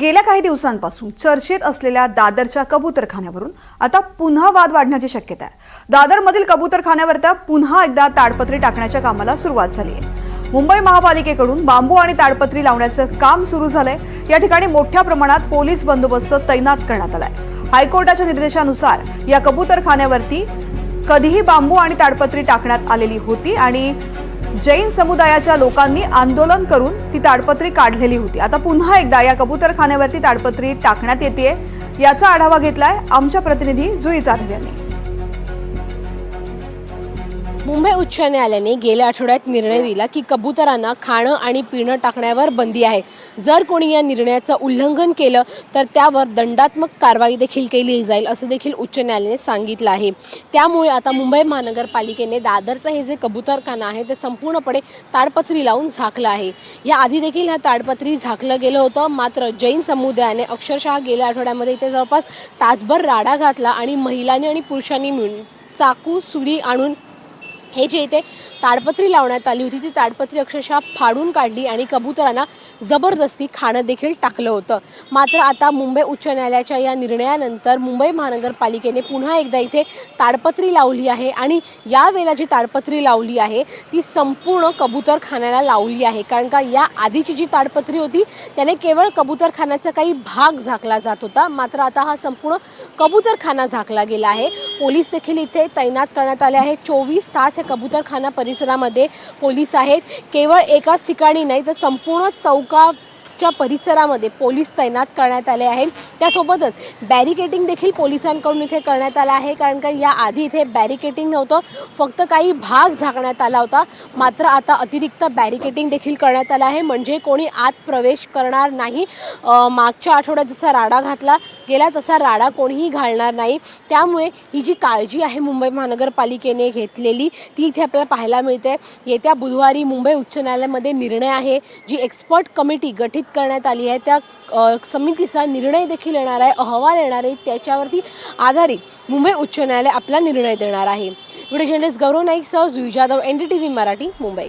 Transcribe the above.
गेल्या काही दिवसांपासून चर्चेत असलेल्या दादरच्या कबूतरखान्यावरून आता पुन्हा वाद वाढण्याची शक्यता आहे. दादरमधील कबूतरखान्यावर पुन्हा एकदा ताडपत्री टाकण्याच्या कामाला सुरुवात झाली आहे. मुंबई महापालिकेकडून बांबू आणि ताडपत्री लावण्याचं काम सुरू झालंय. या ठिकाणी मोठ्या प्रमाणात पोलीस बंदोबस्त तैनात करण्यात आलाय. हायकोर्टाच्या निर्देशानुसार या कबूतरखान्यावरती कधीही बांबू आणि ताडपत्री टाकण्यात आलेली होती आणि जैन समुदायाच्या लोकांनी आंदोलन करून ती ताडपत्री काढलेली होती. आता पुन्हा एकदा या कबूतरखान्यावरती ताडपत्री टाकण्यात येते याचा आढावा घेतलाय आमच्या प्रतिनिधी जुई जाधव यांनी. मुंबई उच्च न्यायालयाने गेल्या आठवड्यात निर्णय दिला की कबुतरांना खाणं आणि पिणं टाकण्यावर बंदी आहे. जर कोणी या निर्णयाचं उल्लंघन केलं तर त्यावर दंडात्मक कारवाई देखील केली जाईल असं देखील उच्च न्यायालयाने सांगितलं आहे. त्यामुळे आता मुंबई महानगरपालिकेने दादरचं हे जे कबुतरखाना आहे ते संपूर्णपणे ताडपत्री लावून झाकलं आहे. या आधी देखील ह्या ताडपत्री झाकलं गेलं होतं मात्र जैन समुदायाने अक्षरशः गेल्या आठवड्यामध्ये इथे जवळपास तासभर राडा घातला आणि महिलांनी आणि पुरुषांनी मिळून चाकू सुरी आणून हे जे इथे ताडपत्री लावण्यात आली होती ती ताडपत्री अक्षरशः फाडून काढली आणि कबुतरांना जबरदस्ती खाणं देखील टाकलं होतं. मात्र आता मुंबई उच्च न्यायालयाच्या या निर्णयानंतर मुंबई महानगरपालिकेने पुन्हा एकदा इथे ताडपत्री लावली आहे आणि यावेळेला जी ताडपत्री लावली आहे ती संपूर्ण कबुतरखान्याला लावली आहे. कारण का या आधीची जी ताडपत्री होती त्याने केवळ कबुतरखान्याचा काही भाग झाकला जात होता. मात्र आता हा संपूर्ण कबुतरखाना झाकला गेला आहे. पोलीस देखील इथे तैनात करण्यात आले आहे चोवीस तास हे कबूतरखाना परिसरामध्ये पोलीस आहेत. केवळ एकाच ठिकाणी नाही तर संपूर्ण चौका च्या परिसरामध्ये पोलीस तैनात करण्यात आले आहेत. त्यासोबतच बॅरिकेटिंग देखील पोलिसांकडून इथे करण्यात आलं आहे. कारण का या आधी इथे बॅरिकेटिंग नव्हतं. फक्त काही भाग झाकण्यात आला होता. मात्र आता अतिरिक्त बॅरिकेटिंग देखील करण्यात आलं आहे. म्हणजे कोणी आत प्रवेश करणार नाही. मागच्या आठवड्यात जसा राडा घातला गेला तसा राडा कोणीही घालणार नाही. त्यामुळे ही जी काळजी आहे मुंबई महानगरपालिकेने घेतलेली ती इथे आपल्याला पाहायला मिळते. येत्या बुधवारी मुंबई उच्च न्यायालयामध्ये निर्णय आहे. जी एक्सपर्ट कमिटी गठीत करण्यात आली आहे. त्या समितीचा निर्णय देखील येणार आहे अहवाल येणार आहे. त्याच्यावरती आधारित मुंबई उच्च न्यायालय आपला निर्णय देणार आहे. व्हिडिओ जर्नलिस्ट गौरव नाईक सह Jui Jadhav N D T V Marathi Mumbai.